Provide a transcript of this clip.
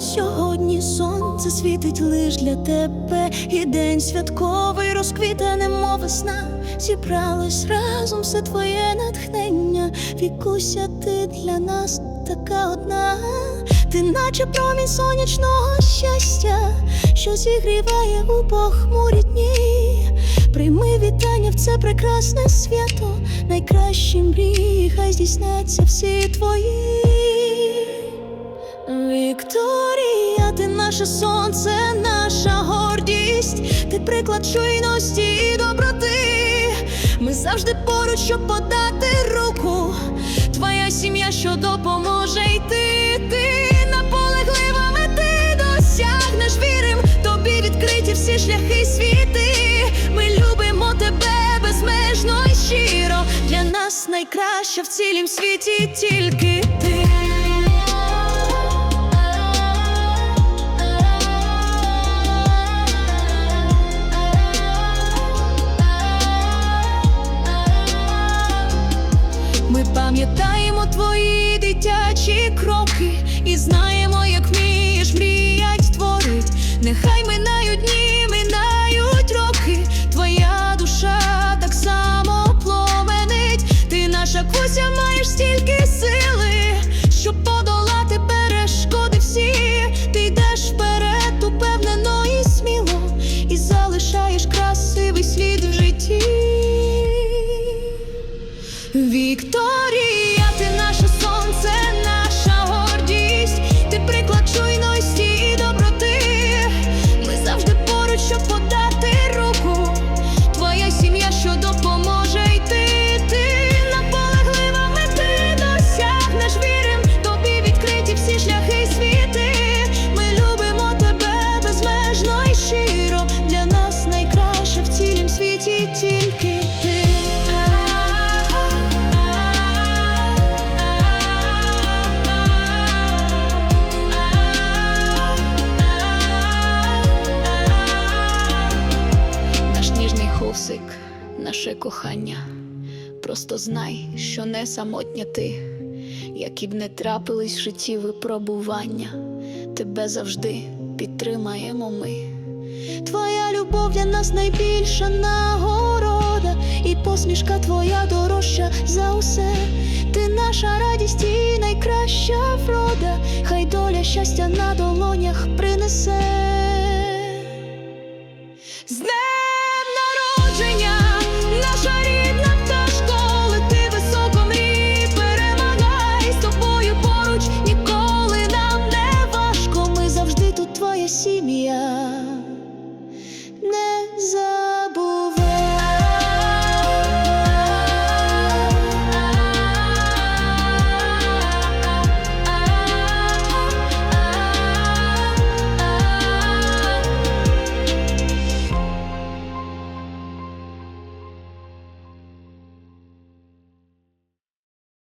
Сьогодні сонце світить лиш для тебе, і день святковий розквіта, немов весна. Зібралось разом все твоє натхнення. Вікуся, ти для нас така одна. Ти наче промінь сонячного щастя, що зігріває у похмурі дні. Прийми вітання в це прекрасне свято, найкращі мрії, хай здійсняться всі твої. Наше сонце, наша гордість, ти приклад чуйності і доброти. Ми завжди поруч, щоб подати руку. Твоя сім'я, що допоможе йти. Ти наполеглива мети досягнеш, вірим, тобі відкриті всі шляхи світи. Ми любимо тебе безмежно і щиро. Для нас найкраща в цілім світі тільки Ми пам'ятаємо твої дитячі кроки і знаємо, як наше кохання. Просто знай, що не самотня ти, які б не трапились в житті випробування, тебе завжди підтримаємо ми. Твоя любов для нас найбільша нагорода, і посмішка твоя дорожча за усе. Ти наша радість і найкраща врода, хай доля щастя на долонях принесе.